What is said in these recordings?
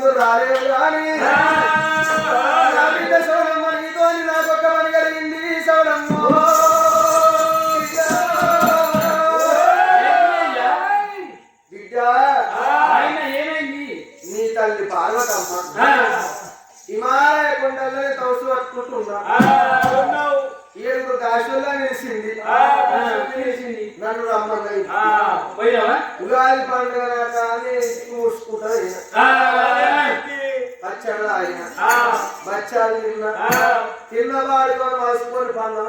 ఇబ్బందులు రాలేదు కానీ నా బిడ్డ సౌరమ్మ నీతో నాకు ఒక పని కలిగింది సౌరమ్మ బిడ్డ నీ తల్లి పార్వతమ్మ. హిమాలయ కొండల్లో తవసు పట్టుకుంటున్నా ఏడుగురు నిలిచింది తెలిసింది నన్ను రమ్మన్నది ఉగాది పండుగ నాట అని ఇంటికి మూసుకుంటా పచ్చళ్ళు ఆయన. బచ్చాలు తిన్నా తిన్నవాడితో మసుకొని పండుగ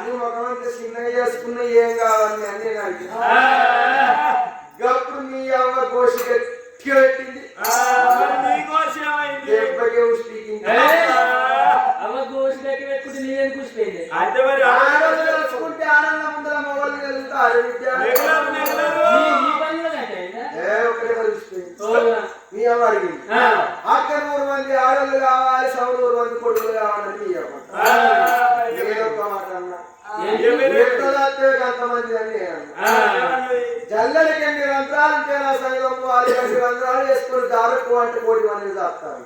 నువ్వు ఒకమంత చిన్నగా చేసుకున్న ఏం కావాలి అని నేను అడిగిన. గప్పుడు మీ అమ్మ కోసి గట్టిగా పెట్టింది. దెబ్బకి స్పీకింగ్ అయితే మరి ఆడవాళ్ళు తెలుసుకుంటే ఆనందం ముందర మొగలు అవునా? మీ అమ్మ అడిగింది. ఆ. అక్కడ నూరు మంది ఆడళ్ళు కావాలి సౌడు నూరు మంది కొడుకులు కావాలని మీ అమ్మ అంతమంది అని. జల్లలకి ఎన్ని రంధ్రాలు ఉంటే నా సంఘం వాళ్ళు ఎన్ని రంధ్రాలు వేసుకొని దారకు అంటే కోటి మంది చేస్తారు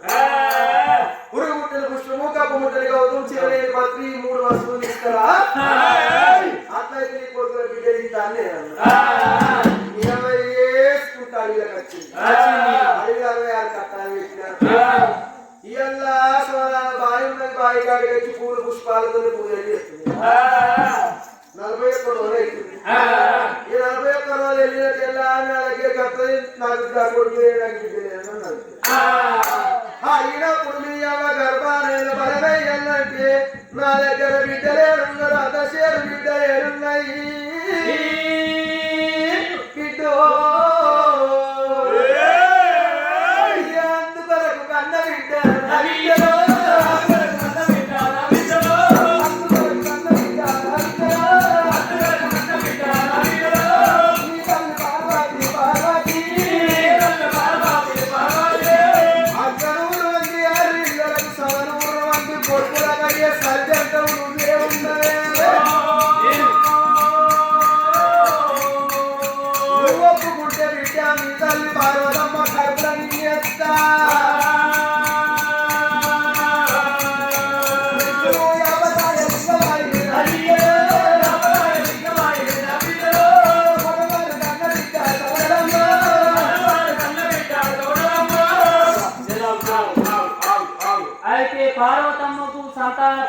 పురుగు ముట్టలు పుష్పము కప్పు ముట్టలు గౌతమ్ చిరలేని పత్రి మూడు వస్తువులు ఇస్తారా? అట్లయితే నీ కొడుకుల బిడ్డ ఇంత అని నేను అన్నా. ఇరవై వేసుకుంటా అడిగిలకు వచ్చింది వచ్చింది. అడిగి అరవై ఆరు కట్టాలు పెట్టినారు సోదరాలు బావి బావి కాడికి వచ్చి పూలు పుష్పాలతో పూజలు చేస్తుంది. నలభై ఒక్క రోజులు అవుతుంది ఈ నలభై ఒక్క రోజులు వెళ్ళిన తెల్లా నా దగ్గర కట్టది నాకు కొడుకు నాకు బిడ్డ మీ అమ్మ గర్భానైన బలమై ఎల్లంటే నా దగ్గర బిడ్డలేడున్నారు అతశేరు బిడ్డలేడున్నాయి బిడ్డో. అందుకొరకు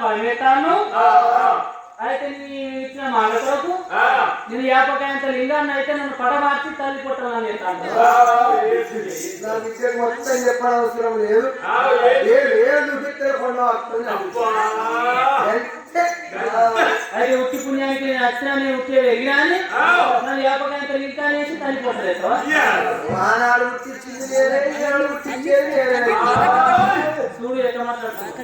సంతాన పరిమెత్తాను అయితే నీ ఇచ్చిన మాట కొరకు నేను యాపకాయంత లింగాన్ని అయితే నన్ను పడమార్చి తల్లి పుట్టాలని మొత్తం చెప్పడం అవసరం లేదు. ఏ లేదు అయితే ఉట్టి పుణ్యానికి నేను వచ్చినా నేను ఉట్టి అని నన్ను యాపకాయంత లింగాన్ని వేసి తల్లి పుట్టలేదు నేనే నేనే చూడు ఎట్లా మాట్లాడుతున్నాడు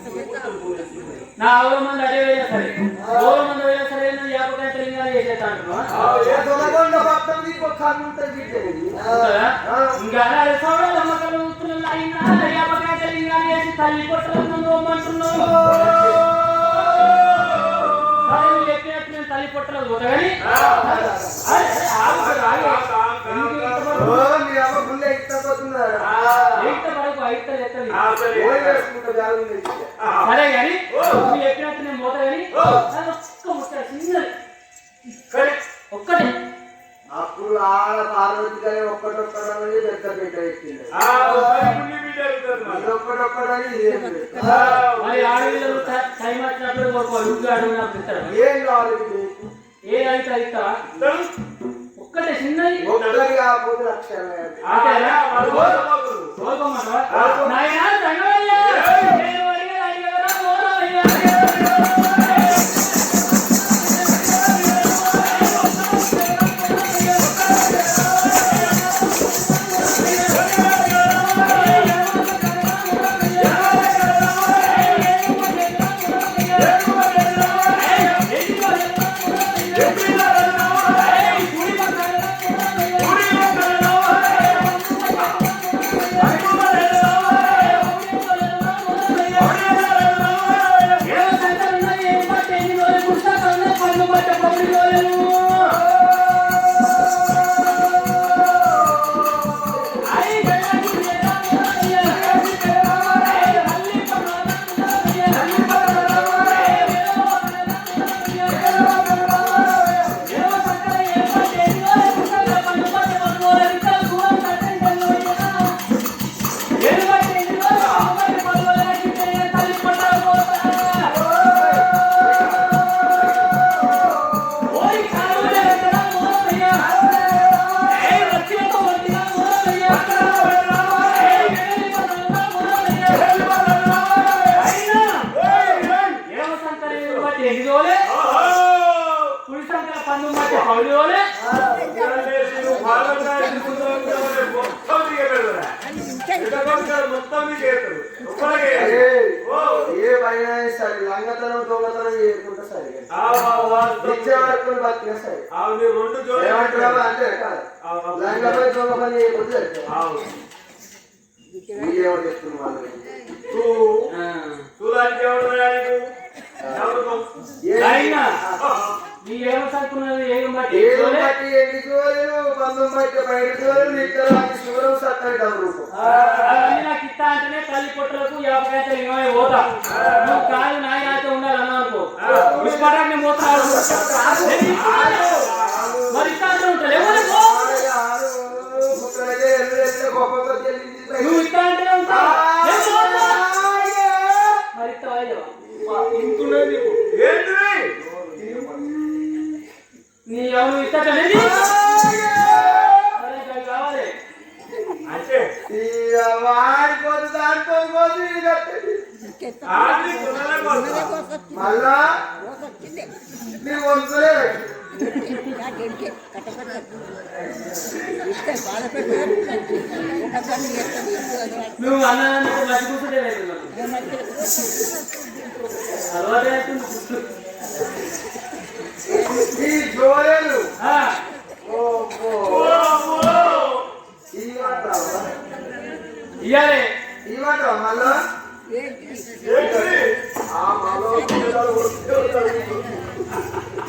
నా ఆవుల మంది అదే వేయా సరే. ఆవుల మంది వేయా సరే బిడ్డకి. ఉంటుందా? ఆ. ఇంకా తల్లి నేను పోతా కానీ? ఆగు, ఆగు, అయితే సరే. కానీ నువ్వు చెప్పినట్టు నేను పోతా కానీ అది ఒక్క ముక్క చిన్నది. ఒక్కటే. అప్పుడు ఆడ పార్వతి గారి ఒక్కటొక్కడని పెద్ద బిడ్డ ఎక్కింది ఏం కావాలి? ఏ అయితే అవుతావా ఒక్కటే చిన్నది. ఒక్కటి సరే ఆవు నీ రెండు జోడి ఏమంటారు అంటే కాదు. పని చెప్తున్నారు వాళ్ళు? రా నీకు? ఎవరు నువ్వు? ఏ- అయినా నీ ఏమనుకున్నది ఏం బట్టి ఎన్ని జోలు పంతొమ్మిది బట్టి బయట జోలు నిత్యం శివరం సత్తడి డబ్బు రూపం. నాకు ఇస్తా అంటేనే తల్లి పొట్టలకు యాభై ఇరవై పోతా. నువ్వు కాదు నాయన అయితే అనుకో. మరి ఇస్తా మళ్ళా? నీ వంతులే. నువ్వు అన్నదానికి మధ్య కూర్చుంటే. ఈ. ఇవ్వమంటావా? ఇయ్యాలి. ఇవ్వమంటావా మళ్ళా.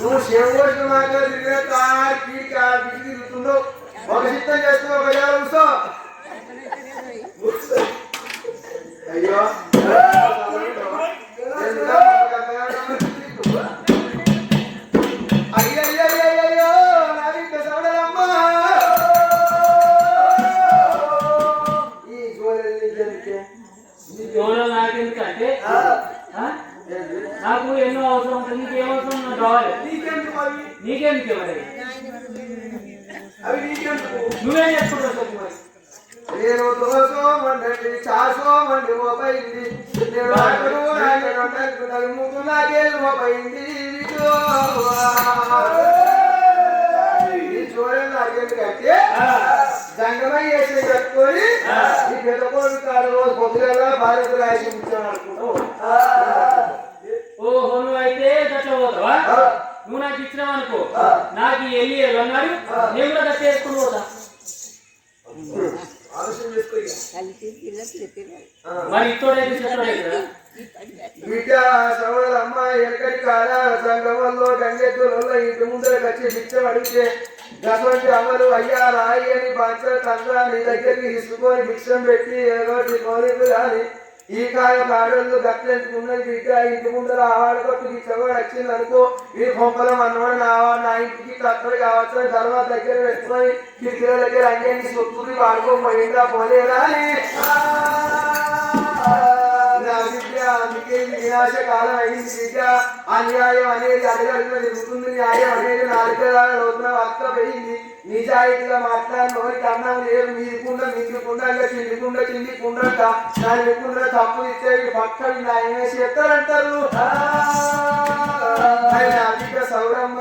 నువ్వు శివకోసం మాట్లాడి తిరిగిన కార్ కీడి తిరుగుతుందో ఒక చిత్తం చేస్తున్నావు ఒక కూర్చో. ఆ? ఏంది? నాకు ఎన్నో అవసరం ఉంటుంది నీకు ఏం అవసరం నాకు కావాలి. నీకెందుకు నీకెందుకు? నువ్వేం చేసుకుంటావు చెప్పు మరి. నేను దోసోమండి చాసోమండి మోపైంది. నేను ఈ చూడండి నాకెందుకంటే జంగమై వేసి కట్టుకొని ఈ పెద్ద కొడుకు కాదు రోజు పొద్దుగల భార్య రాసి కూర్చొని అనుకుంటూ. ఓహో నువ్వు అయితే గట్ల పోతావా? నువ్వు నాకు ఇచ్చినావు అనుకో. నాకు ఎల్లి అన్నాడు. నేను కూడా గట్ల వేసుకుని పోతా. మరి ఇతోడైతే చెత్తోడైతే బిడ్డ సవల అమ్మ ఎక్కడి కాడ సంగమంలో గంగెత్తులలో ఇంటి ముందరకు వచ్చి బిచ్చం అడిగితే గటువంటి అమలు అయ్యా రాయి అని పంచ తండ్ర నీ దగ్గరికి తీసుకొని భిక్షం పెట్టి ఏదోటి కోరిక కానీ ఈ కాయ కాడలు గట్లెంచుకున్నది బిడ్డ? ఇంటి ముందర ఆవాడ కొట్టు బిచ్చవాడు వచ్చింది అనుకో ఈ కొంపలం అన్నవాడు నా నా ఇంటికి కత్తలు కావచ్చు అని తర్వాత దగ్గర పెట్టుకొని కిటికీల దగ్గర అంగేసి సొత్తుని వాడుకోపోయిందా పోలేదా? అందుకే వినాశ కాలం అయింది విద్య అన్యాయం అనేది అడగడుగున జరుగుతుంది. న్యాయం అనేది నాలుగేళ్ళ రోజున పెరిగింది. నిజాయితీగా మాట్లాడిన నోరికి అన్నం లేదు. మీదికుండా మిందుకుండా ఇంకా చిందుకుండా చిందికుండా దాని లేకుండా తప్పు ఇచ్చేవి పక్క న్యాయమే చేస్తారంటారు. ఆయన అధిక సౌరమ్మ.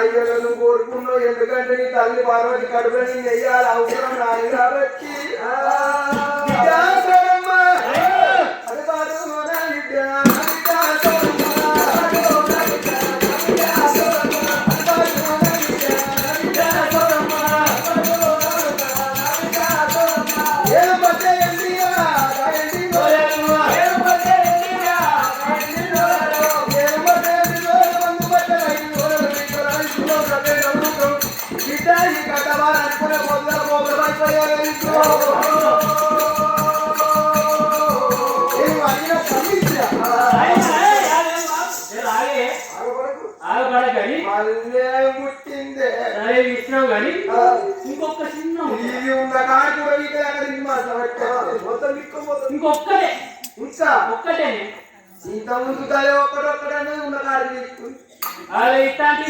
అయ్యలను కోరుకున్నావు. ఎందుకంటే నీ తల్లి పార్వతి కడుపు నీ నెయ్యాలి అవసరం నాయన వచ్చి కానీ ఇంకొక చిన్న. ఇది ఉన్న కాడ కూడా ఇక్కడ. మొత్తం దిక్కుపోతుంది. ఇంకొక్కటే ఇంకా ఒక్కటే ఇంత ముందు తల ఒక్కడొక్కడు అనేది ఉన్న కాడ దిక్కు. అలా ఇట్లాంటి.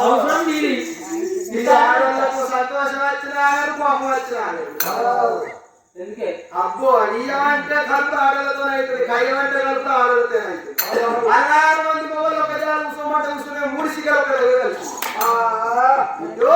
అవసరం ఇది ఆడవాళ్ళకు సంతోషం వచ్చినా కోపం వచ్చినా. ఎందుకే అబ్బో అంటే కలుపు ఆడలతో అవుతుంది కయ్యం అంటే కలుపు ఆడలతో అవుతుంది అన్నారు మంది మొగలు ఒక జాల కూర్చోమాట కూర్చునే మూడు సిగ్గలు ఒక దగ్గర కలిసి. ఆ, ఇదో.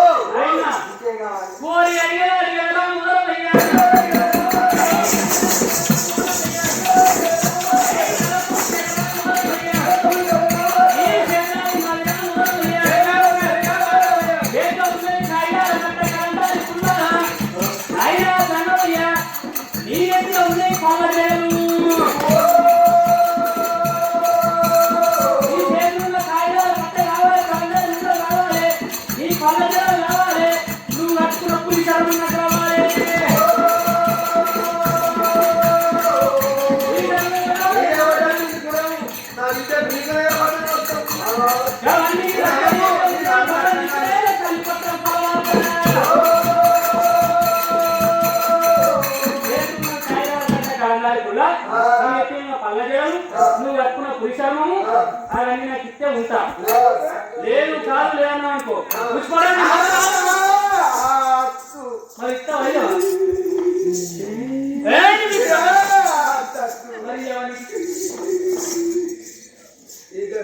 పురుషర్మము అవన్నీ నాకు ఇస్తే ఉంటా. లేదు కాదు లేదన్నా అనుకో. పుష్పరాజు మరి ఇస్తావా! మరి ఎవరికి? ఇక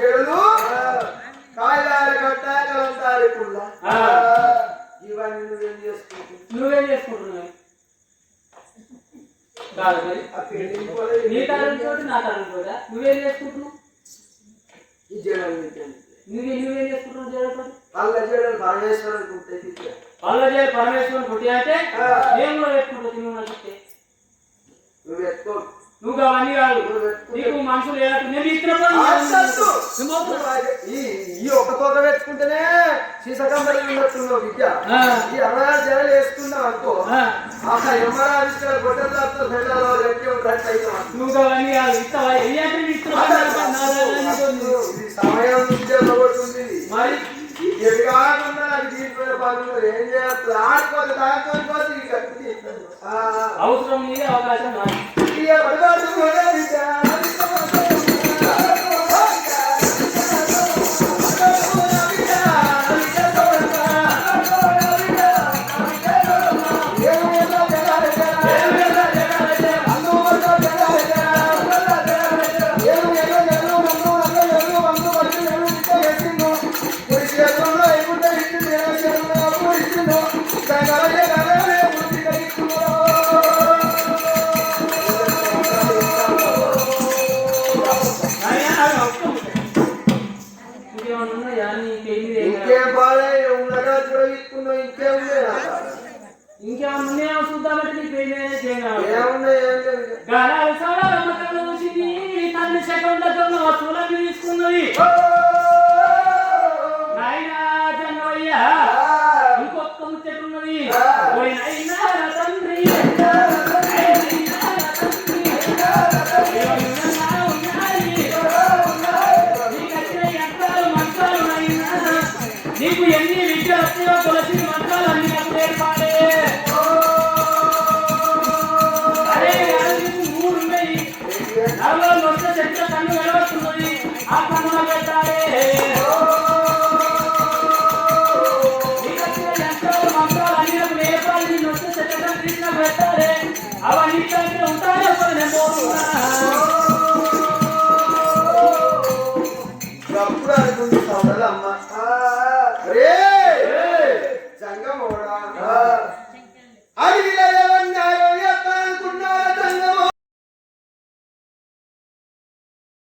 జడలు. కాయలాల కట్ట, కలంతారి పుల్ల. ఇవన్నీ నువ్వేం చేసుకుంటావు? నువ్వేం చేసుకుంటున్నావు? కాదు మరి. కూడా నీ టాలెంట్ తోటి నా టాలెంట్ తోట? నువ్వేం చేసుకుంటున్నావు? ఈ నీకేంటి? నువ్వు నువ్వేం చేసుకుంటున్నావు చేయడం వాళ్ళ జడలు పరమేశ్వరుడు వాళ్ళ పుట్టి అంటే. నేను కూడా నువ్వు చెప్తే? నువ్వు నువ్వు అవన్నీ కాదు. నీకు మనుషులు నేను. ఈ ఈ ఒక్క తోట పెట్టుకుంటేనే సీసకంబరి ఉన్నట్టున్నావు విద్య. ఈ అరవై జడలు వేసుకున్నావు అనుకో. ఆ. ఎమ్మరావిష్కర గొడ్డల అయితే నువ్వు అవన్నీ కాదు. ఇది సమయం విద్య పడుతుంది మరి? కాకుండా పనులు ఏం చేయాలి? అవసరం అవకాశం నాకు ఈ పడబాటు ಮಾತಾಡೇ